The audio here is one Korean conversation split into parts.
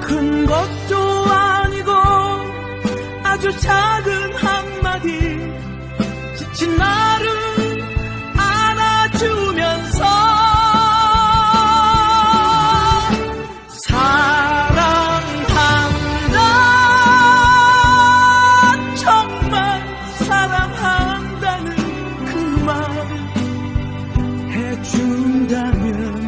큰 것도 아니고 아주 작은 한마디 지친 나를 안아주면서 사랑한다. 정말 사랑한다는 그 말 해준다면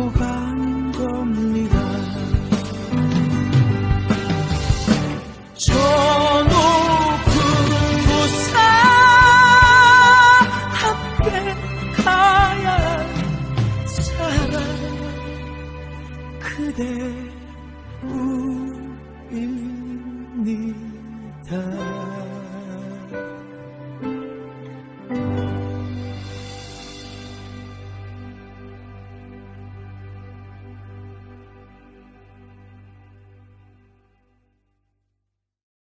익어가는 겁니다.